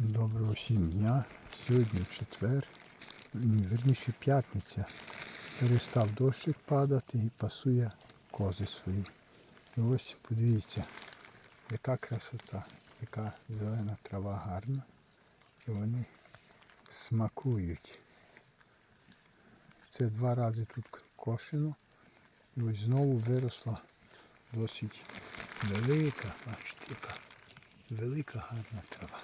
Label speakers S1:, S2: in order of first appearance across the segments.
S1: Доброго всім дня. Сьогодні четвер, ні, верніше п'ятниця. Перестав дощик падати і пасує кози свої. І ось подивіться, яка красота, яка зелена трава гарна. І вони смакують. Це два рази тут кошено. І ось знову виросла досить велика, бачите, яка велика гарна трава.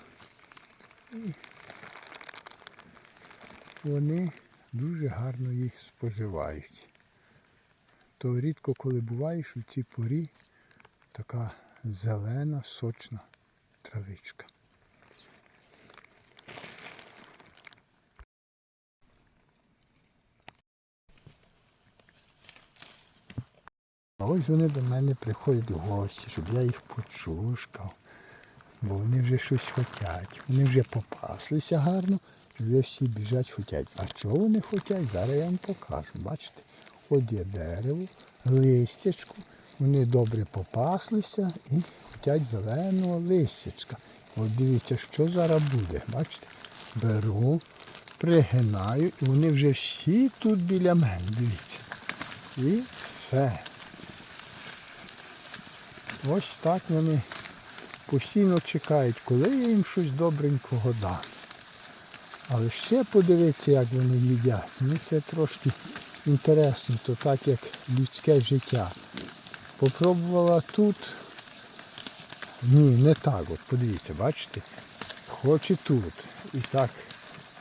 S1: Вони дуже гарно їх споживають. То рідко коли буваєш у цій порі така зелена, сочна травичка. А ось вони до мене приходять в гості, щоб я їх почушкав. Бо вони вже щось хочуть. Вони вже попаслися гарно, вже всі біжать хочуть. А чого вони хочуть, зараз я вам покажу. Бачите? От є дерево, листячко. Вони добре попаслися і хочуть зеленого листячка. От дивіться, що зараз буде. Бачите? Беру, пригинаю, і вони вже всі тут біля мене. Дивіться. І все. Ось так вони постійно чекають, коли я їм щось добренького дам. Але ще подивитися, як вони їдять. Ну це трошки інтересно, то так як людське життя. Попробувала тут. Ні, не так. От подивіться, бачите? Хоче тут. І так,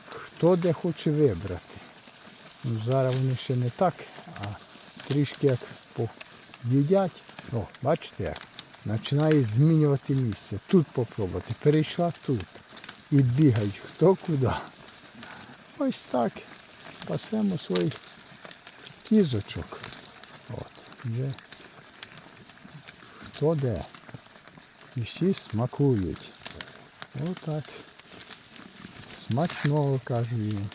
S1: хто де хоче вибрати. Ну, зараз вони ще не так, а трішки як їдять. О, бачите як? Починає змінювати місце. Тут попробувати. Перейшла тут. І бігають хто куди. Ось так. Пасемо своїх кізочок. От. Вже хто де. І всі смакують. Отак. Смачного кажу їм.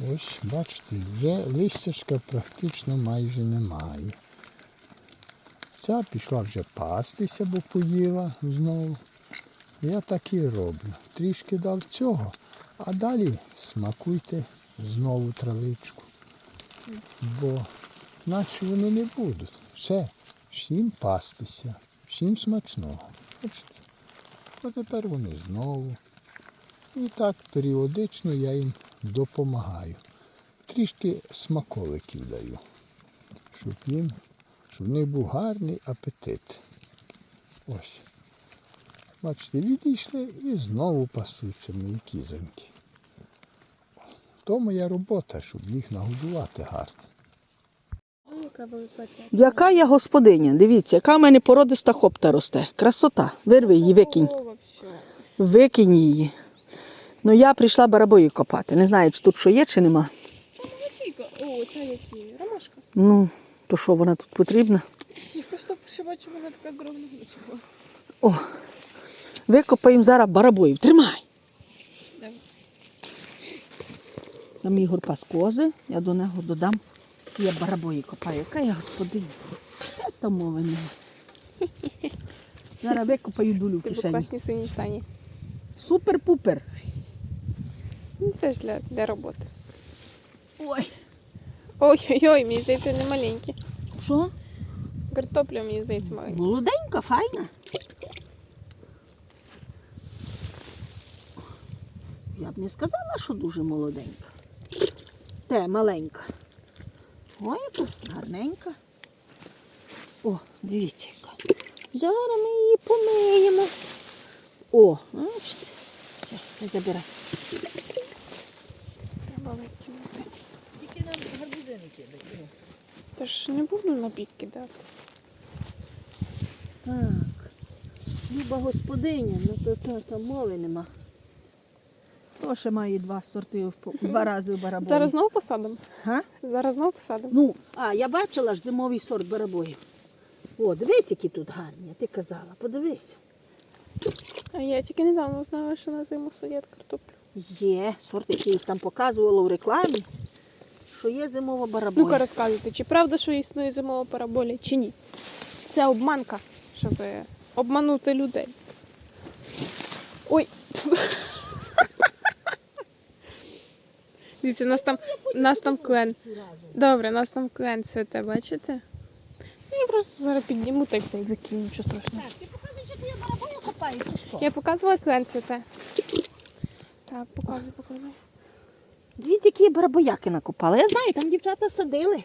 S1: Ось, бачите, вже листячка практично майже немає. Ця пішла вже пастися, бо поїла знову. Я так і роблю. Трішки дав цього, а далі смакуйте знову травичку. Бо наче вони не будуть. Все, всім пастися, всім смачного. Бачите? А тепер вони знову. І так періодично я їм допомагаю. Трішки смаколиків даю, щоб їм щоб в них був гарний апетит. Ось. Бачите, відійшли і знову пасуться мої кізоньки. То моя робота, щоб їх нагодувати гарно.
S2: Яка
S3: я господиня? Дивіться, яка в мене породиста хопта росте. Красота. Вирви її, викинь. Викинь її. Ну я прийшла барабої копати. Не знаю, чи тут що є, чи нема.
S2: О, це які? Ромашка.
S3: Ну, то що вона тут потрібна?
S2: Я просто ще бачу, вона така огромна.
S3: О, викопаємо зараз барабоїв. Тримай.
S2: Давай.
S3: Там Ігор пас кози, я до нього додам. Я барабої копаю. Яка я господиня? Та то мови. Зараз викопаю дулю в кишені.
S2: класні сині штані.
S3: Супер-пупер.
S2: Ну, це ж для, для роботи.
S3: Ой.
S2: Ой-ой-ой, мені здається, не маленькі.
S3: Що?
S2: Картопля, мені здається, маленька.
S3: Молоденька, файна. Я б не сказала, що дуже молоденька. Те, маленька. Ой, яка гарненька. О, дивіться яка. Зараз ми її помиємо. О, бачите. Це, це забирай.
S2: Треба
S3: не.
S2: Та ж не буду на бік кидати.
S3: Так. Люба господиня, ну то, то, то мови нема. То ще має два сорти, в по- два рази в барабої.
S2: Зараз знову посадимо?
S3: Га?
S2: Зараз знову посадимо?
S3: Ну, а я бачила ж зимовий сорт барабоїв. О, дивись, які тут гарні, а ти казала, подивися.
S2: А я тільки недавно знала, що на зиму садять картоплю.
S3: Є сорт, який там показувало в рекламі, що є зимова барабоя.
S2: Ну-ка розказуйте, чи правда, що існує зимова параболя, чи ні? Чи це обманка, щоб обманути людей? Ой. Дивіться, у нас там, нас там клен. Добре, нас там клен цвіте, бачите? Я просто зараз підніму та й все і закину, нічого страшного.
S3: Так, ти показуєш, що я барабою копаю, чи що?
S2: Я показувала клен цвіте. Так, показуй, показуй.
S3: Дивіться, які барабояки накопали. Я знаю, там дівчата садили.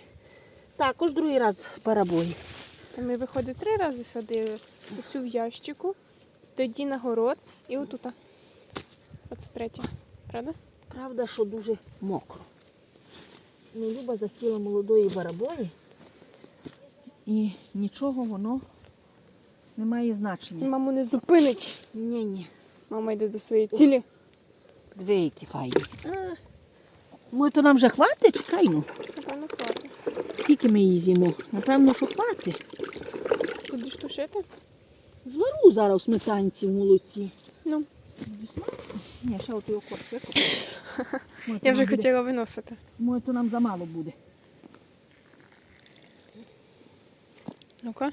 S3: Також другий раз барабої.
S2: Та ми, виходить, три рази садили. Оцю в ящику, тоді на город і отута. От третя. Правда?
S3: Правда, що дуже мокро. Ну, Люба захотіла молодої барабої. І нічого воно не має
S2: Це
S3: значення.
S2: маму не зупинить.
S3: Ні, ні.
S2: Мама йде до своєї цілі.
S3: Дві які файні. Може, то нам вже хватить? Чекай ну.
S2: Напевно, хватить.
S3: Скільки ми її з'їмо? Напевно, що хватить.
S2: Будеш тушити?
S3: Звару зараз у сметанці в молоці.
S2: Ну,
S3: Ні, ще от його корч викопаю. Може, то
S2: я вже хотіла виносити.
S3: Може, то нам замало буде.
S2: Ну-ка.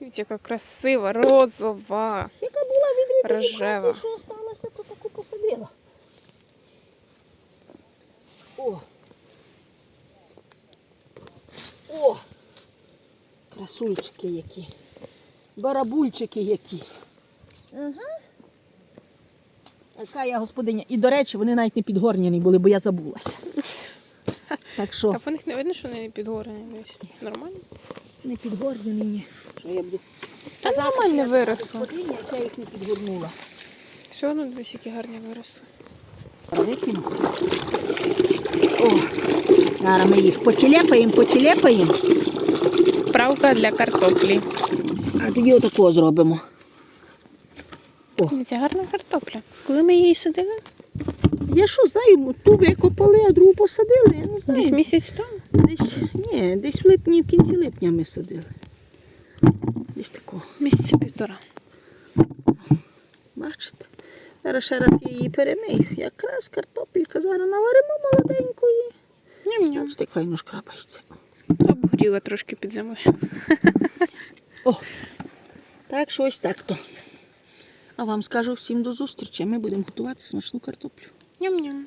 S2: Дивіться, яка красива, розова.
S3: Яка була від
S2: Рожева.
S3: що осталося, то таку посадила. О! Красульчики які. Барабульчики які. Ага. Яка я господиня. І, до речі, вони навіть не підгорняні були, бо я забулася. Так що
S2: Та по них не видно, що вони не підгорені. десь. Нормально?
S3: не підгорняні. ні. Що я буду.
S2: Та нормально виросло.
S3: Господиня, я їх не підгорнула.
S2: Все одно дивись, які гарні виросли.
S3: Викину. О, зараз ми їх почелепаємо, почелепаємо,
S2: Правка для картоплі.
S3: а тоді отакого зробимо.
S2: Це гарна картопля. Коли ми її садили?
S3: Я що знаю, ту викопали, а другу посадили. Я не знаю.
S2: Десь місяць тому.
S3: Десь, ні, десь в липні, в кінці липня ми садили. Десь такого.
S2: Місяця півтора.
S3: Бачите? Зараз ще раз я її перемию. Якраз картопелька зараз наваримо молоденької. Бачите, як файно шкрапається.
S2: Обгоріла трошки під зимою.
S3: О, так що ось так то. А вам скажу всім до зустрічі. Ми будемо готувати смачну картоплю.
S2: Ням-ням.